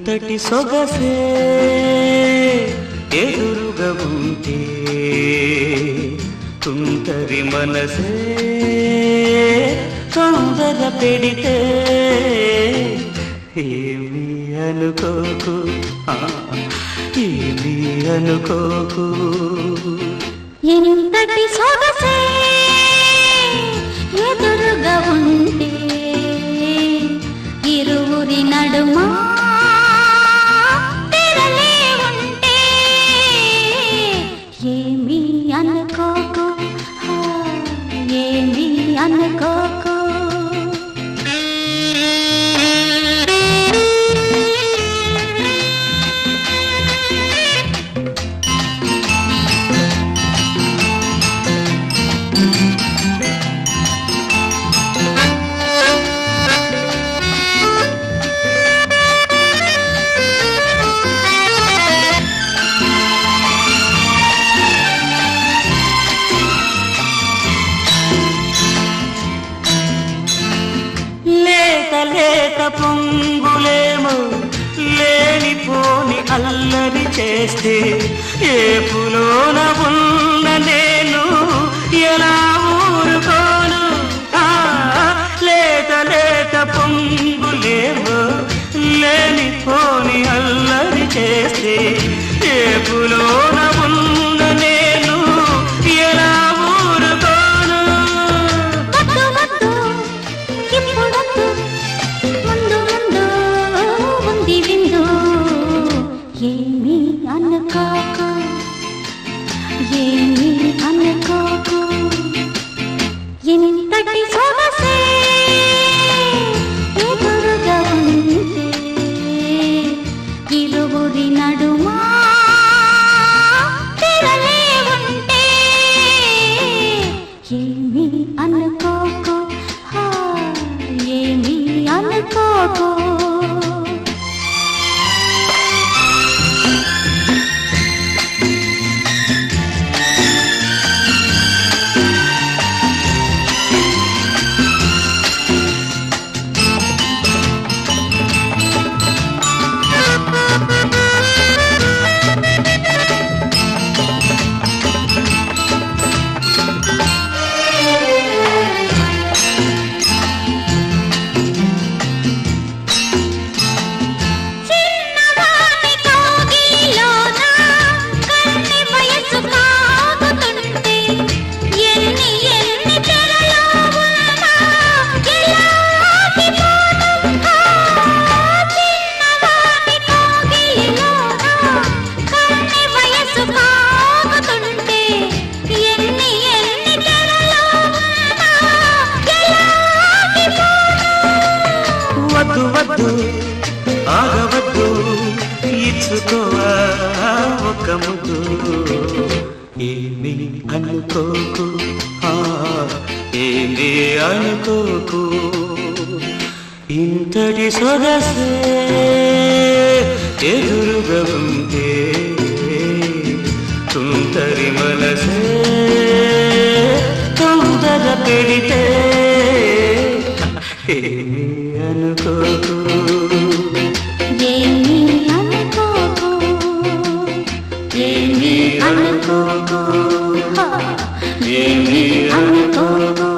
ఇంతటి సొగసే ఎదురుగా ఉంటే తుంటరి మనసే తొందర పెడితే ఏమి అనుకోకు ఏమి అనుకోకు. ఇంతటి సొగసే ఏమీ అనుకోకు ఆ, ఏమీ అనుకోకు లేత పొంగులేమో లేనిపోని అల్లరి చేస్తే ఏ పులోన ఉన్న నేను? ఎలా ఊరుకోను? ఆ, లేత లేత పొంగులేమో లేనిపోని అల్లరి చేస్తే ఏమీ ఆగవద్దు ఇచ్చుకోవా ఒక ముద్దు. ఏమి అనుకోకు ఏమి అనుకోకు. ఇంతటి సొగసే ఎదురుగా ఉంటే తుంటరి మనసే తొందర పెడితే ఏమి అనుకోకు. ఏమీ అనుకోకు. ఏమీ అనుకోకు. ఏమి అనుకోకు.